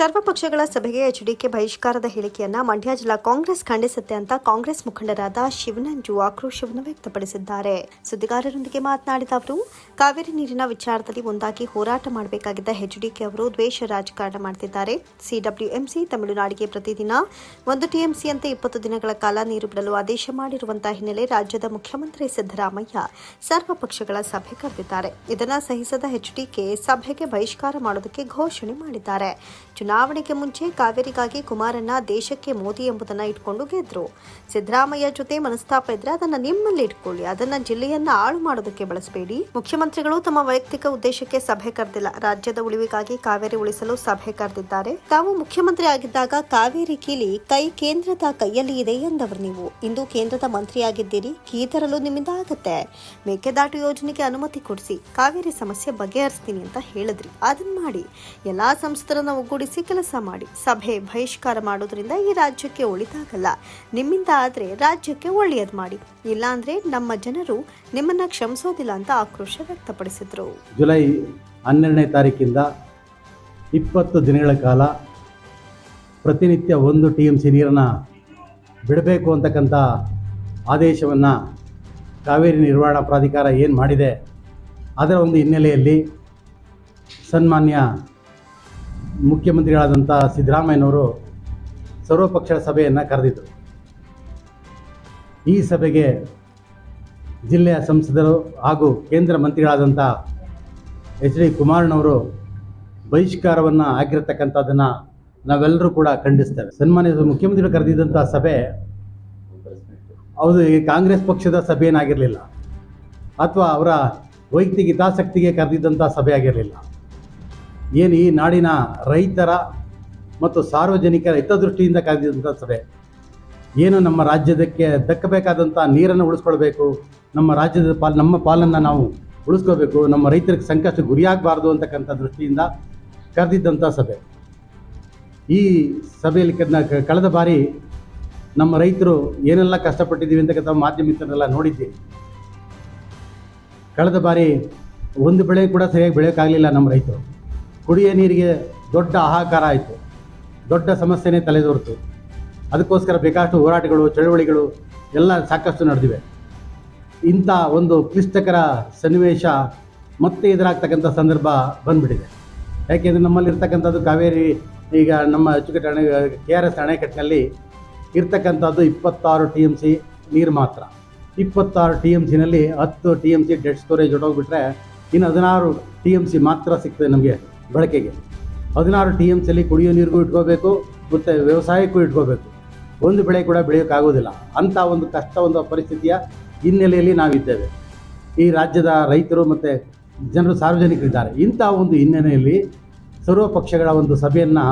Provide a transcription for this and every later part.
ಸರ್ವಪಕ್ಷಗಳ ಸಭೆಗೆ ಎಚ್ಡಿಕೆ ಬಹಿಷ್ಕಾರದ ಹೇಳಿಕೆಯನ್ನ ಮಂಡ್ಯ ಜಿಲ್ಲಾ ಕಾಂಗ್ರೆಸ್ ಖಂಡಿಸುತ್ತೆ ಅಂತ ಕಾಂಗ್ರೆಸ್ ಮುಖಂಡರಾದ ಶಿವನಂಜು ಆಕ್ರೋಶವನ್ನು ವ್ಯಕ್ತಪಡಿಸಿದ್ದಾರೆ. ಸುದ್ದಿಗಾರರೊಂದಿಗೆ ಮಾತನಾಡಿದ ಅವರು, ಕಾವೇರಿ ನೀರಿನ ವಿಚಾರದಲ್ಲಿ ಒಂದಾಗಿ ಹೋರಾಟ ಮಾಡಬೇಕಾಗಿದ್ದ ಎಚ್ಡಿಕೆ ಅವರು ದ್ವೇಷ ರಾಜಕಾರಣ ಮಾಡುತ್ತಿದ್ದಾರೆ ಸಿಡಬ್ಲ್ಯೂಎಂಸಿ ತಮಿಳುನಾಡಿಗೆ ಪ್ರತಿದಿನ ಒಂದು ಟಿಎಂಸಿಯಂತೆ ಇಪ್ಪತ್ತು ದಿನಗಳ ಕಾಲ ನೀರು ಬಿಡಲು ಆದೇಶ ಮಾಡಿರುವಂತಹ ಹಿನ್ನೆಲೆ ರಾಜ್ಯದ ಮುಖ್ಯಮಂತ್ರಿ ಸಿದ್ದರಾಮಯ್ಯ ಸರ್ವ ಪಕ್ಷಗಳ ಸಭೆ ಕರೆದಿದ್ದಾರೆ. ಇದನ್ನ ಸಹಿಸದ ಎಚ್ಡಿಕೆ ಸಭೆಗೆ ಬಹಿಷ್ಕಾರ ಮಾಡೋದಕ್ಕೆ ಘೋಷಣೆ ಮಾಡಿದ್ದಾರೆ. ಚುನಾವಣೆಗೆ ಮುಂಚೆ ಕಾವೇರಿಗಾಗಿ ಕುಮಾರಣ್ಣ ದೇಶಕ್ಕೆ ಮೋದಿ ಎಂಬುದನ್ನ ಇಟ್ಕೊಂಡು ಗೆದ್ರು. ಸಿದ್ದರಾಮಯ್ಯ ಜೊತೆ ಮನಸ್ತಾಪ ಇದ್ರೆ ಅದನ್ನ ನಿಮ್ಮಲ್ಲಿ ಇಟ್ಕೊಳ್ಳಿ. ಅದನ್ನ ಜಿಲ್ಲೆಯನ್ನ ಹಾಳು ಮಾಡೋದಕ್ಕೆ ಬಳಸಬೇಡಿ. ಮುಖ್ಯಮಂತ್ರಿಗಳು ತಮ್ಮ ವೈಯಕ್ತಿಕ ಉದ್ದೇಶಕ್ಕೆ ಸಭೆ ಕರೆದಿಲ್ಲ. ರಾಜ್ಯದ ಉಳಿವಿಗಾಗಿ ಕಾವೇರಿ ಉಳಿಸಲು ಸಭೆ ಕರೆದಿದ್ದಾರೆ. ತಾವು ಮುಖ್ಯಮಂತ್ರಿ ಆಗಿದ್ದಾಗ ಕಾವೇರಿ ಕೀಲಿ ಕೈ ಕೇಂದ್ರದ ಕೈಯಲ್ಲಿ ಇದೆ ಎಂದವರು ನೀವು. ಇಂದು ಕೇಂದ್ರದ ಮಂತ್ರಿಯಾಗಿದ್ದೀರಿ. ಕೀ ತರಲು ನಿಮ್ಮಿಂದ ಆಗತ್ತೆ. ಮೇಕೆದಾಟು ಯೋಜನೆಗೆ ಅನುಮತಿ ಕೊಡಿಸಿ. ಕಾವೇರಿ ಸಮಸ್ಯೆ ಬಗೆಹರಿಸ್ತೀನಿ ಅಂತ ಹೇಳಿದ್ರಿ. ಅದನ್ನ ಮಾಡಿ. ಎಲ್ಲಾ ಸಂಸ್ಥರನ್ನ ಒಗ್ಗೂಡಿಸಿ ಕೆಲಸ ಮಾಡಿ ಸಭೆ ಬಹಿಷ್ಕಾರ ಮಾಡೋದ್ರಿಂದ ಈ ರಾಜ್ಯಕ್ಕೆ ಒಳಿತಾಗಲ್ಲ. ನಿಮ್ಮಿಂದ ಆದ್ರೆ ರಾಜ್ಯಕ್ಕೆ ಒಳ್ಳೆಯದು ಮಾಡಿ. ಇಲ್ಲಾಂದ್ರೆ ನಮ್ಮ ಜನರು ನಿಮ್ಮನ್ನ ಕ್ಷಮಿಸೋದಿಲ್ಲ ಅಂತ ಆಕ್ರೋಶ ವ್ಯಕ್ತಪಡಿಸಿದ್ರು. ಜುಲೈ ಹನ್ನೆರಡನೇ ತಾರೀಕಿಂದ ಇಪ್ಪತ್ತು ದಿನಗಳ ಕಾಲ ಪ್ರತಿನಿತ್ಯ ಒಂದು ಟಿ ಎಂ ಸಿ ಬಿಡಬೇಕು ಅಂತಕ್ಕಂಥ ಆದೇಶವನ್ನು ಕಾವೇರಿ ನಿರ್ವಹಣಾ ಪ್ರಾಧಿಕಾರ ಏನು ಮಾಡಿದೆ ಅದರ ಒಂದು ಹಿನ್ನೆಲೆಯಲ್ಲಿ ಸನ್ಮಾನ್ಯ ಮುಖ್ಯಮಂತ್ರಿಗಳಾದಂಥ ಸಿದ್ದರಾಮಯ್ಯನವರು ಸರ್ವಪಕ್ಷ ಸಭೆಯನ್ನು ಕರೆದಿದ್ದರು. ಈ ಸಭೆಗೆ ಜಿಲ್ಲೆಯ ಸಂಸದರು ಹಾಗೂ ಕೇಂದ್ರ ಮಂತ್ರಿಗಳಾದಂಥ ಎಚ್ ಡಿ ಕುಮಾರಣ್ಣವರು ಬಹಿಷ್ಕಾರವನ್ನು ಆಗಿರತಕ್ಕಂಥದ್ದನ್ನು ನಾವೆಲ್ಲರೂ ಕೂಡ ಖಂಡಿಸ್ತೇವೆ. ಸನ್ಮಾನ್ಯ ಮುಖ್ಯಮಂತ್ರಿಗಳು ಕರೆದಿದ್ದಂಥ ಸಭೆ ಈ ಕಾಂಗ್ರೆಸ್ ಪಕ್ಷದ ಸಭೆ ಏನಾಗಿರಲಿಲ್ಲ ಅಥವಾ ಅವರ ವೈಯಕ್ತಿಕ ಹಿತಾಸಕ್ತಿಗೆ ಕರೆದಿದ್ದಂಥ ಸಭೆ ಆಗಿರಲಿಲ್ಲ ಏನು ಈ ನಾಡಿನ ರೈತರ ಮತ್ತು ಸಾರ್ವಜನಿಕರ ಹಿತದೃಷ್ಟಿಯಿಂದ ಕರೆದಿದ್ದಂಥ ಸಭೆ ಏನು ನಮ್ಮ ರಾಜ್ಯದಕ್ಕೆ ದಕ್ಕಬೇಕಾದಂಥ ನೀರನ್ನು ಉಳಿಸ್ಕೊಳ್ಬೇಕು, ನಮ್ಮ ರಾಜ್ಯದ ಪಾಲ್, ನಮ್ಮ ಪಾಲನ್ನು ನಾವು ಉಳಿಸ್ಕೋಬೇಕು ನಮ್ಮ ರೈತರಿಗೆ ಸಂಕಷ್ಟ ಗುರಿಯಾಗಬಾರ್ದು ಅಂತಕ್ಕಂಥ ದೃಷ್ಟಿಯಿಂದ ಕರೆದಿದ್ದಂಥ ಸಭೆ. ಈ ಸಭೆಯಲ್ಲಿ ಕಳೆದ ಬಾರಿ ನಮ್ಮ ರೈತರು ಏನೆಲ್ಲ ಕಷ್ಟಪಟ್ಟಿದ್ದೀವಿ ಅಂತಕ್ಕಂಥ ಮಾಧ್ಯಮ ಮಿತ್ರರೆಲ್ಲ ನೋಡಿದ್ದೀವಿ ಕಳೆದ ಬಾರಿ ಒಂದು ಬೆಳೆ ಕೂಡ ಸರಿಯಾಗಿ ಬೆಳೆಯೋಕ್ಕಾಗಲಿಲ್ಲ ನಮ್ಮ ರೈತರು. ಕುಡಿಯೋ ನೀರಿಗೆ ದೊಡ್ಡ ಹಾಹಾಕಾರ ಆಯಿತು. ದೊಡ್ಡ ಸಮಸ್ಯೆನೇ ತಲೆದೋರ್ತು. ಅದಕ್ಕೋಸ್ಕರ ಬೇಕಾಷ್ಟು ಹೋರಾಟಗಳು, ಚಳವಳಿಗಳು ಎಲ್ಲ ಸಾಕಷ್ಟು ನಡೆದಿವೆ. ಇಂಥ ಒಂದು ಕ್ಲಿಷ್ಟಕರ ಸನ್ನಿವೇಶ ಮತ್ತೆ ಎದುರಾಗ್ತಕ್ಕಂಥ ಸಂದರ್ಭ ಬಂದ್ಬಿಟ್ಟಿದೆ. ಯಾಕೆಂದರೆ ನಮ್ಮಲ್ಲಿರ್ತಕ್ಕಂಥದ್ದು ಕಾವೇರಿ, ಈಗ ನಮ್ಮ ಅಚ್ಚುಕಟ್ಟು ಅಣೆ ಕೆ ಆರ್ ಎಸ್ ಅಣೆಕಟ್ಟಿನಲ್ಲಿ ಇರ್ತಕ್ಕಂಥದ್ದು ಇಪ್ಪತ್ತಾರು ಟಿ ಎಂ ಸಿ ನೀರು ಮಾತ್ರ. ಇಪ್ಪತ್ತಾರು ಟಿ ಎಂ ಸಿನಲ್ಲಿ ಹತ್ತು T M C dead storage ಹೊಟ್ಟೋಗ್ಬಿಟ್ರೆ ಇನ್ನು ಹದಿನಾರು ಟಿ ಎಂ ಸಿ ಮಾತ್ರ ಸಿಗ್ತದೆ ನಮಗೆ. ಬಳಕೆಗೆ. ಹದಿನಾರು ಟಿ ಎಂ ಸಿಯಲ್ಲಿ ಕುಡಿಯೋ ನೀರಿಗೂ ಇಟ್ಕೋಬೇಕು, ಮತ್ತು ವ್ಯವಸಾಯಕ್ಕೂ ಇಟ್ಕೋಬೇಕು. ಒಂದು ಬೆಳೆ ಕೂಡ ಬೆಳೆಯೋಕ್ಕಾಗೋದಿಲ್ಲ. ಅಂಥ ಒಂದು ಕಷ್ಟ, ಒಂದು ಪರಿಸ್ಥಿತಿಯ ಹಿನ್ನೆಲೆಯಲ್ಲಿ ನಾವಿದ್ದೇವೆ. ಈ ರಾಜ್ಯದ ರೈತರು ಮತ್ತು ಜನರು ಸಾರ್ವಜನಿಕರಿದ್ದಾರೆ. ಇಂಥ ಒಂದು ಹಿನ್ನೆಲೆಯಲ್ಲಿ ಸರ್ವ ಪಕ್ಷಗಳ ಒಂದು ಸಭೆಯನ್ನು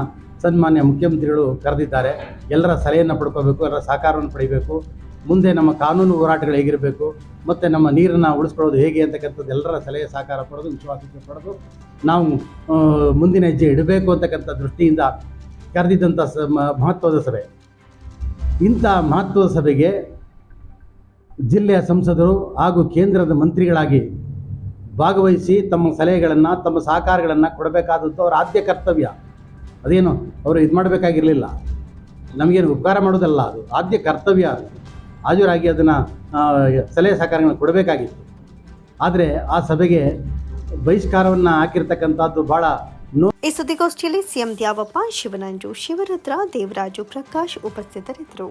ಸನ್ಮಾನ್ಯ ಮುಖ್ಯಮಂತ್ರಿಗಳು ಕರೆದಿದ್ದಾರೆ. ಎಲ್ಲರ ಸಲಹೆಯನ್ನು ಪಡ್ಕೋಬೇಕು, ಎಲ್ಲರ ಸಹಕಾರವನ್ನು ಪಡಿಬೇಕು. ಮುಂದೆ ನಮ್ಮ ಕಾನೂನು ಹೋರಾಟಗಳು ಹೇಗಿರಬೇಕು, ಮತ್ತು ನಮ್ಮ ನೀರನ್ನು ಉಳಿಸ್ಕೊಳ್ಳೋದು ಹೇಗೆ ಅಂತಕ್ಕಂಥದ್ದು ಎಲ್ಲರ ಸಲಹೆ ಸಹಕಾರ ಪಡೆದು ವಿಶ್ವಾಸಕ್ಕೆ ಪಡೆದು, ನಾವು ಮುಂದಿನ ಹೆಜ್ಜೆ ಇಡಬೇಕು ಅಂತಕ್ಕಂಥ ದೃಷ್ಟಿಯಿಂದ ಕರೆದಿದ್ದಂಥ ಸ ಮಹತ್ವದ ಸಭೆ. ಇಂಥ ಮಹತ್ವದ ಸಭೆಗೆ ಜಿಲ್ಲೆಯ ಸಂಸದರು ಹಾಗೂ ಕೇಂದ್ರದ ಮಂತ್ರಿಗಳಾಗಿ ಭಾಗವಹಿಸಿ ತಮ್ಮ ಸಲಹೆಗಳನ್ನು, ತಮ್ಮ ಸಹಕಾರಗಳನ್ನು ಕೊಡಬೇಕಾದಂಥ ಅವರ ಆದ್ಯ ಕರ್ತವ್ಯ. ಅದೇನು, ಅವರು ಇದು ಮಾಡಬೇಕಾಗಿರಲಿಲ್ಲ ನಮಗೇನು ಉಪಕಾರ ಮಾಡೋದಲ್ಲ, ಅದು ಆದ್ಯ ಕರ್ತವ್ಯ ಅದು. ಹಾಜರಾಗಿ ಅದನ್ನು ಸಲಹೆ ಸಹಕಾರಗಳನ್ನು ಕೊಡಬೇಕಾಗಿತ್ತು. ಆದರೆ ಆ ಸಭೆಗೆ ಬಹಿಷ್ಕಾರವನ್ನು ಹಾಕಿರ್ತಕ್ಕಂಥದ್ದು ನೋ ಈ ಸುದ್ದಿಗೋಷ್ಠಿಯಲ್ಲಿ ಸಿಎಂ ದ್ಯಾವಪ್ಪ, ಶಿವನಂಜು, ಶಿವರುದ್ರ, ದೇವರಾಜು ಪ್ರಕಾಶ್ ಉಪಸ್ಥಿತರಿದ್ದರು.